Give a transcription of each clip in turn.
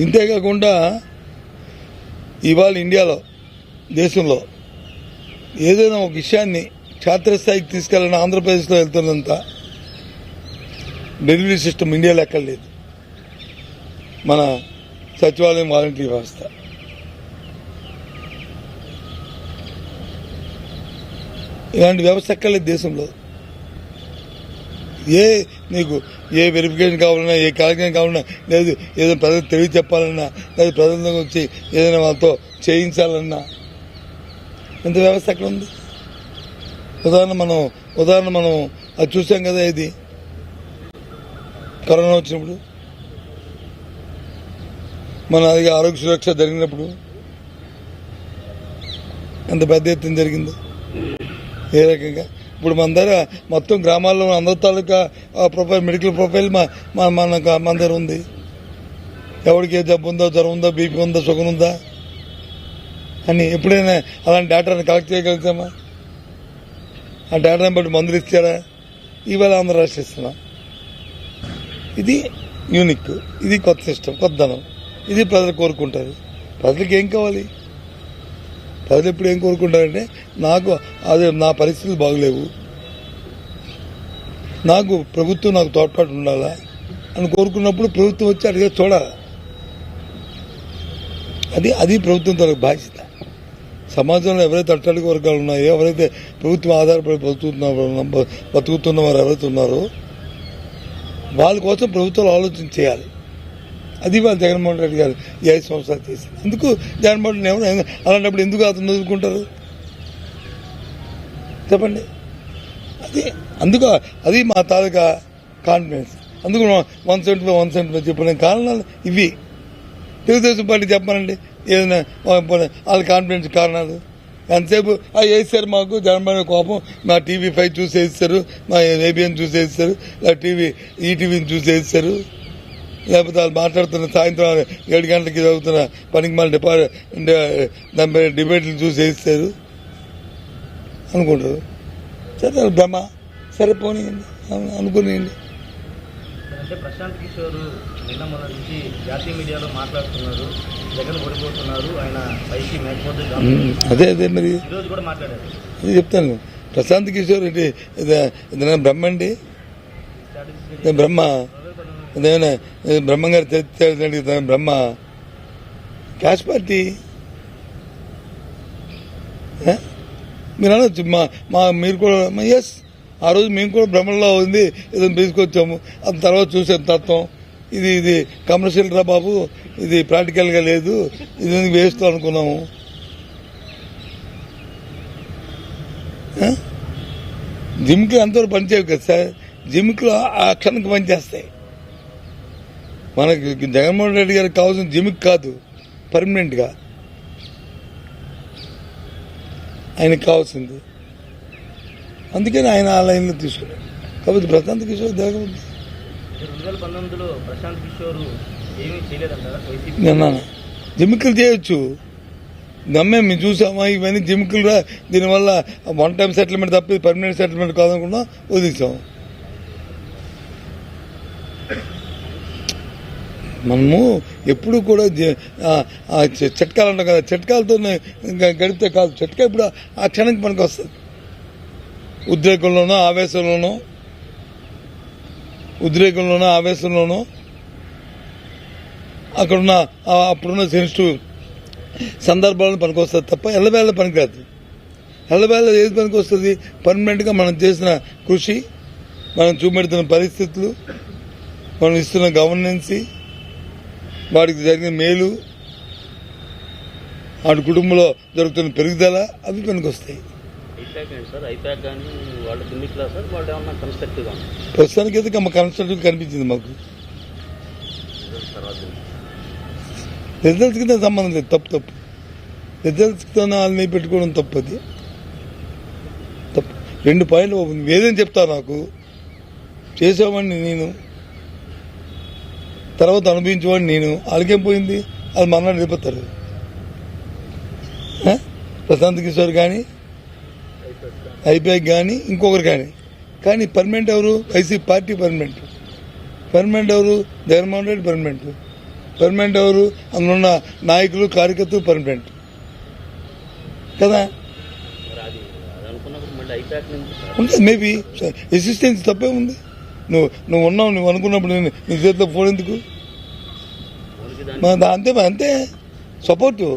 ఇంతేకాకుండా ఇవాళ ఇండియాలో దేశంలో ఏదైనా ఒక విషయాన్ని క్షేత్రస్థాయికి తీసుకెళ్ళిన ఆంధ్రప్రదేశ్లో వెళ్తున్నంత డెలివరీ సిస్టమ్ ఇండియాలో ఎక్కడ లేదు మన సచివాలయం వాలంటరీ వ్యవస్థ. ఇలాంటి వ్యవస్థ ఎక్కర్లేదు దేశంలో. ఏ నీకు ఏ వెరిఫికేషన్ కావాలన్నా ఏ కార్యక్రమం కావాలన్నా లేదు ఏదైనా ప్రజలకు తెలివి చెప్పాలన్నా లేదు ప్రజల వచ్చి ఏదైనా వాళ్ళతో చేయించాలన్నా. ఇంత వ్యవస్థ అక్కడ ఉంది? ఉదాహరణ మనం ఉదాహరణ మనం అది చూసాం కదా ఇది కరోనా వచ్చినప్పుడు. మన అది ఆరోగ్య సురక్ష జరిగినప్పుడు. ఎంత పెద్ద ఎత్తున జరిగిందో? ఏ రకంగా? ఇప్పుడు మన దగ్గర మొత్తం గ్రామాల్లో అందరి తాలూకా ప్రొఫైల్ మెడికల్ ప్రొఫైల్ మా మన మన దగ్గర ఉంది. ఎవరికి ఏ జబ్బు ఉందో జ్వరం ఉందో బీపీ ఉందో సుఖం ఉందా? అని ఎప్పుడైనా అలాంటి డేటాను కలెక్ట్ చేయగలుగుతామా? ఆ డేటాను బట్టి మందులు ఇచ్చారా? ఇవాళ ఆంధ్ర రాష్ట్ర ఇస్తున్నాం. ఇది యూనిక్ ఇది కొత్త సిస్టమ్ కొత్తదనం ఇది ప్రజలు కోరుకుంటారు. ప్రజలకు ఏం కావాలి? ప్రజలు ఎప్పుడు ఏం కోరుకుంటారంటే నాకు అదే నా పరిస్థితులు బాగలేవు. నాకు ప్రభుత్వం నాకు తోడ్పాటు ఉండాలా? అని కోరుకున్నప్పుడు ప్రభుత్వం వచ్చి అడిగే చూడాలి అది అది ప్రభుత్వం తన బాధ్యత. సమాజంలో ఎవరైతే అట్టడిక వర్గాలు ఉన్నాయో ఎవరైతే ప్రభుత్వం ఆధారపడి బతుకుతున్నారో బతుకుతున్న వారు ఎవరైతే ఉన్నారో వాళ్ళ కోసం ప్రభుత్వాలు ఆలోచన చేయాలి. అది వాళ్ళు జగన్మోహన్ రెడ్డి గారు ఈ ఐదు సంవత్సరాలు చేసింది ఎందుకు జగన్మోహన్ రెడ్డి ఎవరు అలాంటప్పుడు ఎందుకు అతను వదులుకుంటారు? చెప్పండి. అది అందుకు అది మా తాలూకా కాన్ఫిడెన్స్ అందుకు one seventy one seventy five చెప్పిన కారణాలు ఇవి. తెలుగుదేశం పార్టీ చెప్పానండి ఏదైనా వాళ్ళ కాన్ఫిడెన్స్ కారణాలు. ఎంతసేపు ఆ వేస్తారు మాకు జనమైన కోపం. మా టీవీ ఫైవ్ చూసి వేస్తారు మా ఏబిఎన్ చూసి వేస్తారు టీవీ ఈటీవీని చూసి వేస్తారు లేకపోతే వాళ్ళు మాట్లాడుతున్న సాయంత్రం ఏడు గంటలకి చదువుతున్న పనికి మళ్ళీ డిపార్ట్ దానిపై డిబేట్లు చూసి వేస్తారు అనుకుంటారు. సరే అది భ్రమ. సరే పోనీయండి. అను- అనుకునేయండి. అంటే ప్రశాంత్ కిషోర్ నిన్న మొన్న నుంచి జాతీయ మీడియాలో మాట్లాడుతున్నారు. జగన్ ఓడిపోతున్నారు. ఆయన పైకి మేకపోతే ఉమ్, అదే అదే మరి. కూడా మాట్లాడారు. ఇది చెప్తాను. ప్రశాంత్ కిషోర్ ఇదేనా బ్రహ్మ అండి? బ్రహ్మ. అదేమైనా ఇది బ్రహ్మంగారు బ్రహ్మ? క్యాష్ పార్టీ మీరు అనొచ్చు మా మా మీరు కూడా ఎస్ ఆ రోజు మేము కూడా భ్రమణలో ఉంది ఏదైనా తీసుకొచ్చాము. అది తర్వాత చూసాం తత్వం. ఇది ఇది కమర్షియల్ రా బాబు ఇది ప్రాక్టికల్గా లేదు. ఇది ఎందుకు వేస్తూ అనుకున్నాము? జిమ్కి అంతవరకు పనిచేయవు కదా సార్. జిమ్కి ఆ క్షణంకి పనిచేస్తాయి. మనకి జగన్మోహన్ రెడ్డి గారికి కావాల్సిన జిమ్కి కాదు పర్మనెంట్గా ఆయనకి కావాల్సింది. అందుకని ఆయన ఆ లైన్లో తీసుకున్నాడు. కాబట్టి ప్రశాంత్ కిషోర్ దేవగౌడ్ రెండు వేల పంతొమ్మిదిలో ప్రశాంత్ కిషోర్ ఏమీ చేయలేదంటారా? వైసీపీ నిన్న జిమ్మికలు చేయొచ్చు. నమ్మే మేము చూసామా? ఇవన్నీ జిమ్మికలు రా దీనివల్ల వన్ టైం సెటిల్మెంట్ తప్పి పర్మనెంట్ సెటిల్మెంట్ కాదనుకున్నా వదిలేసాం. మనము ఎప్పుడు కూడా చిట్కాలు అంటాం కదా చిట్కాలతో గడిపితే కాదు. చిట్కా ఇప్పుడు ఆ క్షణానికి మనకు వస్తుంది. ఉద్రేకంలోనో ఆవేశంలోనో ఉద్రేకంలోనో ఆవేశంలోనో అక్కడున్న అప్పుడున్న సెన్సిటివ్ సందర్భాలను పనికొస్తుంది తప్ప ఎల్లవేళ పనికిరాదు. ఎల్లవేళ ఏది పనికి వస్తుంది పర్మనెంట్గా మనం చేసిన కృషి మనం చూపెడుతున్న పరిస్థితులు మనం ఇస్తున్న గవర్నెన్సీ వాడికి జరిగిన మేలు వాడి కుటుంబంలో జరుగుతున్న పెరుగుదల అవి పనికొస్తాయి. ప్రస్తుతానికి అయితే మా కన్స్ట్రక్టివ్ కనిపించింది మాకు. రిజల్ట్స్కి సంబంధం లేదు తప్పు తప్పు. రిజల్ట్స్తో వాళ్ళని పెట్టుకోవడం తప్పు అది. తప్పు. రెండు పాయింట్లు ఏదైనా చెప్తా నాకు. చేసేవాడిని నేను. తర్వాత అనుభవించేవాడిని నేను. వాళ్ళకేం పోయింది? అది వెళ్ళిపోతారు ఆ? ప్రశాంత్ కిషోర్ కానీ ఐపీఐ కానీ ఇంకొకరు కానీ కానీ పర్మనెంట్ ఎవరు? YCP party permanent. పర్మనెంట్ ఎవరు? జగన్మోహన్ రెడ్డి పర్మనెంట్. పర్మనెంట్ ఎవరు? అందులో ఉన్న నాయకులు కార్యకర్తలు పర్మనెంట్. కదా? మేబీ ఎసిస్టెన్స్ తప్పే ఉంది. నువ్వు నువ్వు ఉన్నావు నువ్వు అనుకున్నప్పుడు నేను నీ చేతిలో ఫోన్ ఎందుకు? అంతే అంతే. సపోర్టు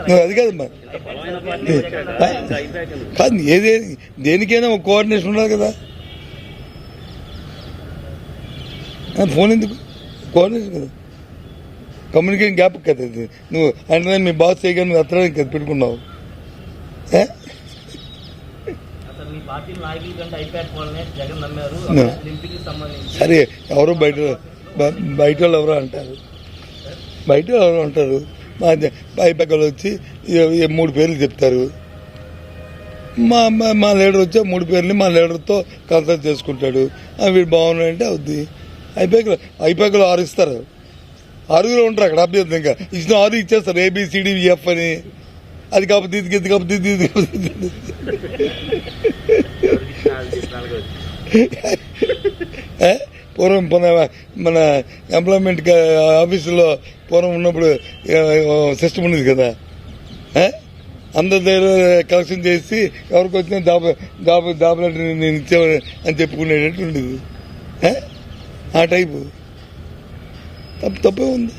నువ్వు అది కాదమ్మా? కాదు ఏదే దేనికైనా ఒక కోఆర్డినేషన్ ఉండాలి కదా. ఫోన్ ఎందుకు? కోఆర్డినేషన్ కదా. కమ్యూనికేషన్ గ్యాప్ కదా నువ్వు అంటే మీ బాస్ చేయగా నువ్వు ఎత్తడానికి కదా పెట్టుకున్నావు ఏ? అసలు మీ పార్టీ నాయకుల కంటే ఐపాక్ వాళ్ళనే జగన్ నమ్మారు No. లింపికి సంబంధించి సరే ఎవరు బయట బయట వాళ్ళు ఎవరో అంటారు? బయట వాళ్ళు ఎవరో అంటారు? మా పైపక్కలు వచ్చి మూడు పేర్లు చెప్తారు. మా మా- లీడర్ వచ్చి మూడు పేర్లు మా లీడర్తో కన్సల్ట్ చేసుకుంటాడు. వీడు బాగున్నాడంటే అవుద్ది. ఐపాకలు ఐపాకలు ఆరు ఇస్తారు. ఆరుగురు ఉంటారు అక్కడ అభ్యర్థి ఇంకా ఇచ్చిన ఆరు ఇచ్చేస్తారు ఏబిసిడి ఎఫ్ అని. అది కాకపోతే ఇది ఇది కాకపోతే ఇది ఇది కాకపోతే పూర్వం మన ఎంప్లాయ్మెంట్ ఆఫీసులో పూర్వం ఉన్నప్పుడు సిస్టమ్ ఉండేది కదా. అందరి దగ్గర కలెక్షన్ చేసి ఎవరికి వచ్చిన దాబ దాబ దాబలంటే నేను ఇచ్చేవాడు అని చెప్పుకునేటట్టు ఉండేది. ఆ టైపు తప్పు తప్పే ఉంది.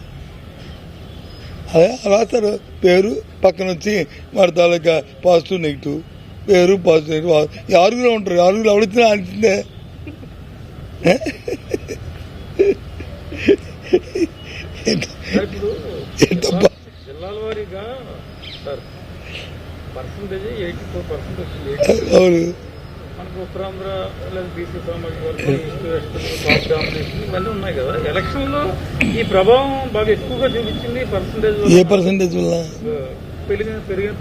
రాస్తారు పేరు పక్కన వచ్చి వాడి తాలూకా పాజిటివ్ నెగిటివ్. పేరు పాజిటివ్ నెగిటివ్. ఆరుగురు ఉంటారు. ఆరుగురు ఏంటబ్బా? పర్సెంట్ వచ్చింది. అవును. మనకు ఉత్తరాంధ్ర లేదా బీసీ సామాజిక వర్గం ఈస్ట్ వెస్ట్ బాబ్ డామినేషన్ ఇవన్నీ ఉన్నాయి కదా. ఎలక్షన్లో ఈ ప్రభావం బాగా ఎక్కువగా చూపించింది పర్సంటేజ్ ఏ పర్సంటేజ్ వల్ల? పెరిగిన పెరిగిన